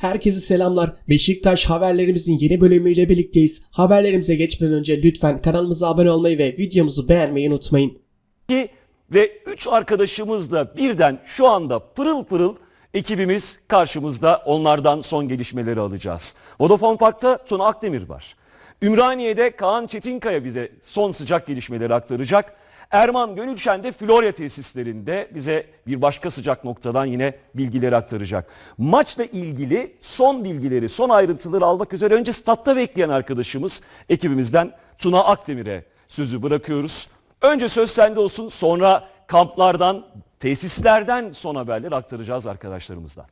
Herkese selamlar. Beşiktaş haberlerimizin yeni bölümüyle birlikteyiz. Haberlerimize geçmeden önce lütfen kanalımıza abone olmayı ve videomuzu beğenmeyi unutmayın. 2 ve 3 arkadaşımız da birden şu anda pırıl pırıl ekibimiz karşımızda onlardan son gelişmeleri alacağız. Vodafone Park'ta Tuna Akdemir var. Ümraniye'de Kaan Çetinkaya bize son sıcak gelişmeleri aktaracak. Erman Gönülşen de Florya tesislerinde bize bir başka sıcak noktadan yine bilgileri aktaracak. Maçla ilgili son bilgileri, son ayrıntıları almak üzere önce statta bekleyen arkadaşımız ekibimizden Tuna Akdemir'e sözü bırakıyoruz. Önce söz sende olsun sonra kamplardan, tesislerden son haberleri aktaracağız arkadaşlarımızdan.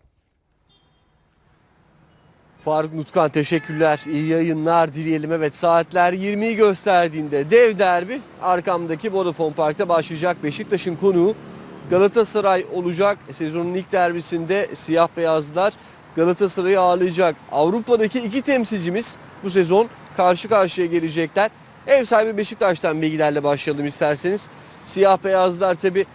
Faruk Nutkan teşekkürler. İyi yayınlar dileyelim. Evet saatler 20'yi gösterdiğinde dev derbi arkamdaki Vodafone Park'ta başlayacak. Beşiktaş'ın konuğu Galatasaray olacak. Sezonun ilk derbisinde siyah beyazlar Galatasaray'ı ağırlayacak. Avrupa'daki iki temsilcimiz bu sezon karşı karşıya gelecekler. Ev sahibi Beşiktaş'tan bilgilerle başlayalım isterseniz. Siyah beyazlar tabi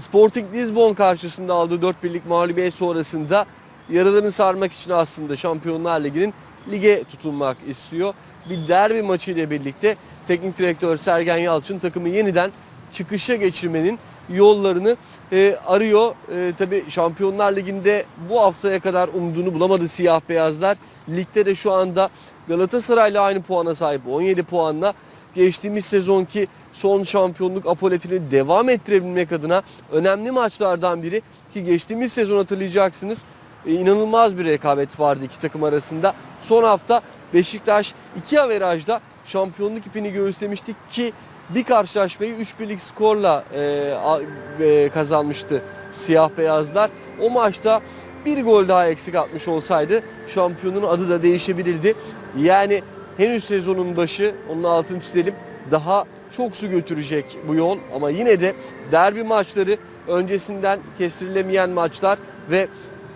Sporting Lisbon karşısında aldığı 4 birlik mağlubiyet sonrasında yaralarını sarmak için aslında Şampiyonlar Ligi'nin lige tutunmak istiyor. Bir derbi maçı ile birlikte teknik direktör Sergen Yalçın takımı yeniden çıkışa geçirmenin yollarını e, arıyor. E, Tabi Şampiyonlar Ligi'nde bu haftaya kadar umduğunu bulamadı siyah beyazlar. Ligde de şu anda Galatasaray'la aynı puana sahip 17 puanla geçtiğimiz sezonki son şampiyonluk apoletini devam ettirebilmek adına önemli maçlardan biri ki geçtiğimiz sezon hatırlayacaksınız inanılmaz bir rekabet vardı iki takım arasında. Son hafta Beşiktaş iki averajda şampiyonluk ipini göğüslemiştik ki bir karşılaşmayı 3 birlik skorla e, e, kazanmıştı siyah beyazlar. O maçta bir gol daha eksik atmış olsaydı şampiyonun adı da değişebilirdi. Yani henüz sezonun başı onun altını çizelim daha çok su götürecek bu yol ama yine de derbi maçları öncesinden kestirilemeyen maçlar ve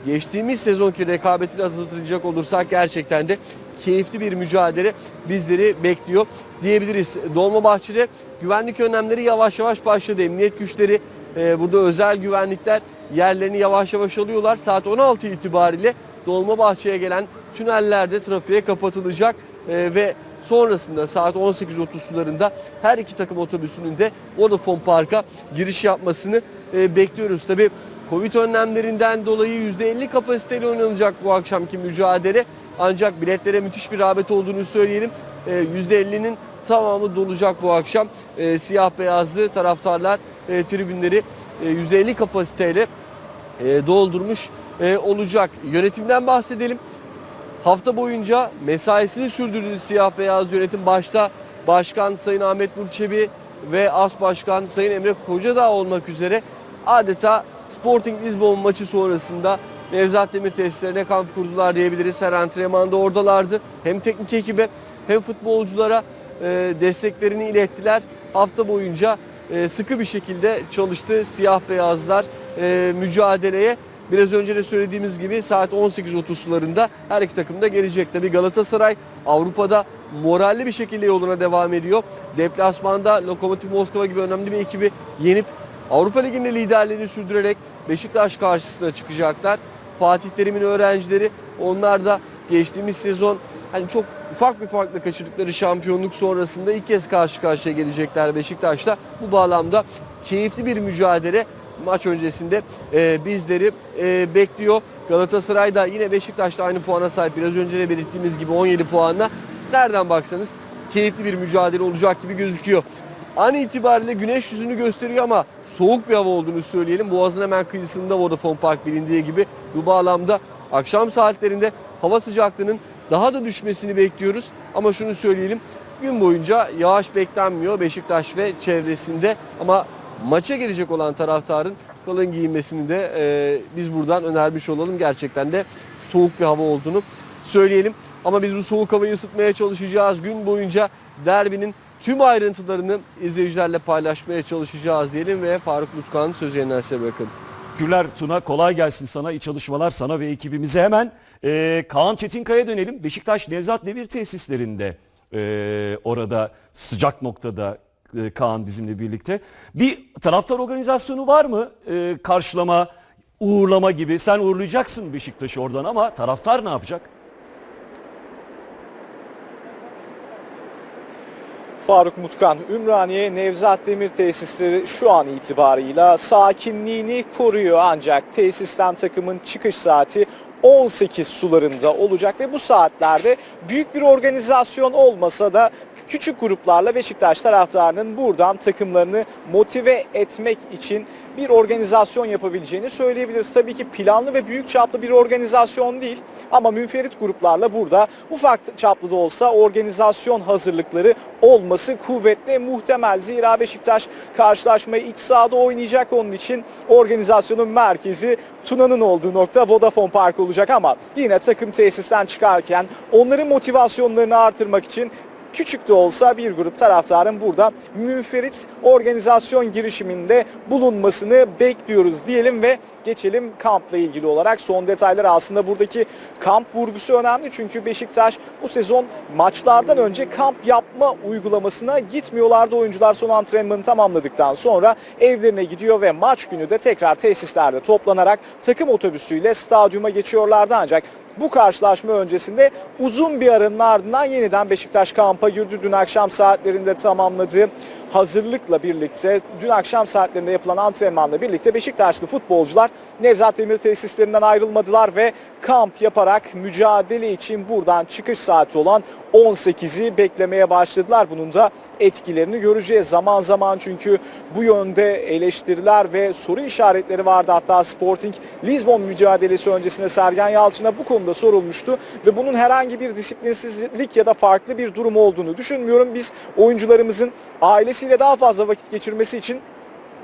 geçtiğimiz sezonki rekabetini hatırlatacak olursak gerçekten de keyifli bir mücadele bizleri bekliyor diyebiliriz. Dolmabahçe'de güvenlik önlemleri yavaş yavaş başladı. Emniyet güçleri e, burada özel güvenlikler yerlerini yavaş yavaş alıyorlar. Saat 16 itibariyle Dolmabahçe'ye gelen tünellerde trafiğe kapatılacak e, ve sonrasında saat 18.30 sularında her iki takım otobüsünün de Vodafone Park'a giriş yapmasını e, bekliyoruz. Tabii Covid önlemlerinden dolayı %50 kapasiteyle oynanacak bu akşamki mücadele. Ancak biletlere müthiş bir rağbet olduğunu söyleyelim. Ee, %50'nin tamamı dolacak bu akşam. Ee, Siyah beyazlı taraftarlar e, tribünleri e, %50 kapasiteyle e, doldurmuş e, olacak. Yönetimden bahsedelim. Hafta boyunca mesaisini sürdürdüğü siyah beyaz yönetim başta Başkan Sayın Ahmet Nur Çebi ve As Başkan Sayın Emre Kocadağ olmak üzere adeta Sporting Lisbon maçı sonrasında Nevzat Demir tesislerine kamp kurdular diyebiliriz. Her antrenmanda oradalardı. Hem teknik ekibe hem futbolculara e, desteklerini ilettiler. Hafta boyunca e, sıkı bir şekilde çalıştı siyah beyazlar e, mücadeleye. Biraz önce de söylediğimiz gibi saat 18.30 sularında her iki takım da gelecek. Tabi Galatasaray Avrupa'da moralli bir şekilde yoluna devam ediyor. Deplasmanda Lokomotiv Moskova gibi önemli bir ekibi yenip Avrupa Ligi'nde liderliğini sürdürerek Beşiktaş karşısına çıkacaklar. Fatih Terim'in öğrencileri onlar da geçtiğimiz sezon hani çok ufak bir farkla kaçırdıkları şampiyonluk sonrasında ilk kez karşı karşıya gelecekler Beşiktaş'ta. Bu bağlamda keyifli bir mücadele maç öncesinde e, bizleri e, bekliyor. Galatasaray da yine Beşiktaş'ta aynı puana sahip. Biraz önce de belirttiğimiz gibi 17 puanla. Nereden baksanız keyifli bir mücadele olacak gibi gözüküyor. An itibariyle güneş yüzünü gösteriyor ama soğuk bir hava olduğunu söyleyelim. Boğazın hemen kıyısında Vodafone Park bilindiği gibi. Bu bağlamda akşam saatlerinde hava sıcaklığının daha da düşmesini bekliyoruz. Ama şunu söyleyelim gün boyunca yağış beklenmiyor Beşiktaş ve çevresinde. Ama maça gelecek olan taraftarın kalın giyinmesini de e, biz buradan önermiş olalım. Gerçekten de soğuk bir hava olduğunu söyleyelim. Ama biz bu soğuk havayı ısıtmaya çalışacağız. Gün boyunca derbinin tüm ayrıntılarını izleyicilerle paylaşmaya çalışacağız diyelim ve Faruk Lutkan'ın sözü yeniden size bırakalım. Teşekkürler Tuna. Kolay gelsin sana. İyi çalışmalar sana ve ekibimize. Hemen e, Kaan Çetinkaya dönelim. Beşiktaş Nevzat Demir tesislerinde e, orada sıcak noktada e, Kaan bizimle birlikte. Bir taraftar organizasyonu var mı? E, karşılama, uğurlama gibi. Sen uğurlayacaksın Beşiktaş'ı oradan ama taraftar ne yapacak? Faruk Mutkan, Ümraniye Nevzat Demir tesisleri şu an itibarıyla sakinliğini koruyor. Ancak tesisten takımın çıkış saati 18 sularında olacak ve bu saatlerde büyük bir organizasyon olmasa da küçük gruplarla Beşiktaş taraftarının buradan takımlarını motive etmek için bir organizasyon yapabileceğini söyleyebiliriz. Tabii ki planlı ve büyük çaplı bir organizasyon değil ama münferit gruplarla burada ufak çaplı da olsa organizasyon hazırlıkları olması kuvvetli muhtemel. Zira Beşiktaş karşılaşmayı iç sahada oynayacak onun için organizasyonun merkezi Tuna'nın olduğu nokta Vodafone Park olacak ama yine takım tesisten çıkarken onların motivasyonlarını artırmak için küçük de olsa bir grup taraftarın burada münferit organizasyon girişiminde bulunmasını bekliyoruz diyelim ve geçelim kampla ilgili olarak son detaylar aslında buradaki kamp vurgusu önemli çünkü Beşiktaş bu sezon maçlardan önce kamp yapma uygulamasına gitmiyorlardı. Oyuncular son antrenmanı tamamladıktan sonra evlerine gidiyor ve maç günü de tekrar tesislerde toplanarak takım otobüsüyle stadyuma geçiyorlardı ancak bu karşılaşma öncesinde uzun bir aranın ardından yeniden Beşiktaş kampa girdi. Dün akşam saatlerinde tamamladığı hazırlıkla birlikte dün akşam saatlerinde yapılan antrenmanla birlikte Beşiktaşlı futbolcular Nevzat Demir tesislerinden ayrılmadılar ve kamp yaparak mücadele için buradan çıkış saati olan 18'i beklemeye başladılar. Bunun da etkilerini göreceğiz zaman zaman çünkü bu yönde eleştiriler ve soru işaretleri vardı. Hatta Sporting Lisbon mücadelesi öncesinde Sergen Yalçın'a bu konuda sorulmuştu ve bunun herhangi bir disiplinsizlik ya da farklı bir durum olduğunu düşünmüyorum. Biz oyuncularımızın ailesiyle daha fazla vakit geçirmesi için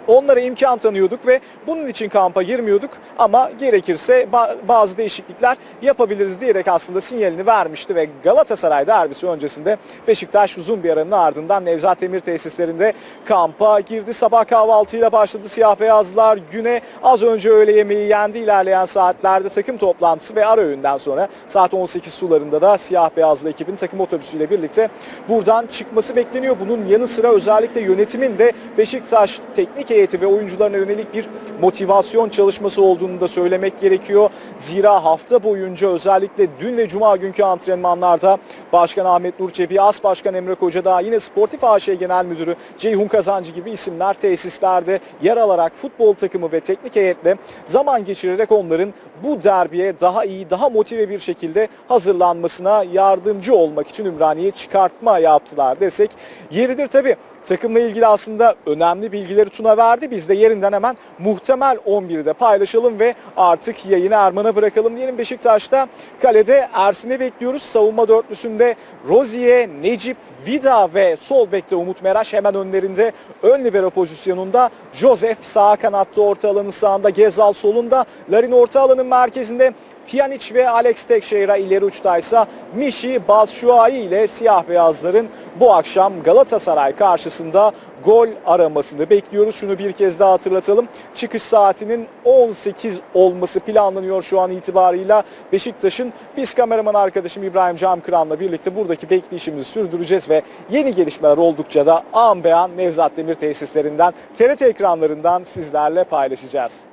Onlara imkan tanıyorduk ve bunun için kampa girmiyorduk ama gerekirse ba- bazı değişiklikler yapabiliriz diyerek aslında sinyalini vermişti ve Galatasaray derbisi öncesinde Beşiktaş uzun bir aranın ardından Nevzat Demir tesislerinde kampa girdi. Sabah kahvaltıyla başladı siyah beyazlar güne az önce öğle yemeği yendi ilerleyen saatlerde takım toplantısı ve ara öğünden sonra saat 18 sularında da siyah beyazlı ekibin takım otobüsüyle birlikte buradan çıkması bekleniyor. Bunun yanı sıra özellikle yönetimin de Beşiktaş teknik heyeti ve oyuncularına yönelik bir motivasyon çalışması olduğunu da söylemek gerekiyor. Zira hafta boyunca özellikle dün ve cuma günkü antrenmanlarda Başkan Ahmet Nur Çebi, As Başkan Emre Kocadağ, yine Sportif AŞ Genel Müdürü Ceyhun Kazancı gibi isimler tesislerde yer alarak futbol takımı ve teknik heyetle zaman geçirerek onların bu derbiye daha iyi, daha motive bir şekilde hazırlanmasına yardımcı olmak için Ümraniye'ye çıkartma yaptılar desek yeridir tabi. Takımla ilgili aslında önemli bilgileri Tuna verdi. Biz de yerinden hemen muhtemel 11'i de paylaşalım ve artık yayını Erman'a bırakalım diyelim. Beşiktaş'ta kalede Ersin'i bekliyoruz. Savunma dörtlüsünde Rozier, Necip, Vida ve sol bekte Umut Meraş hemen önlerinde ön libero pozisyonunda Joseph sağ kanatta orta alanın sağında Gezal solunda Larin orta alanın merkezinde Pjanic ve Alex Tekşehir'e ileri uçtaysa Mişi Bazşuayi ile siyah beyazların bu akşam Galatasaray karşısında gol aramasını bekliyoruz. Şunu bir kez daha hatırlatalım. Çıkış saatinin 18 olması planlanıyor şu an itibarıyla Beşiktaş'ın. Biz kameraman arkadaşım İbrahim Camkıran'la birlikte buradaki bekleyişimizi sürdüreceğiz ve yeni gelişmeler oldukça da an be an Nevzat Demir tesislerinden, TRT ekranlarından sizlerle paylaşacağız.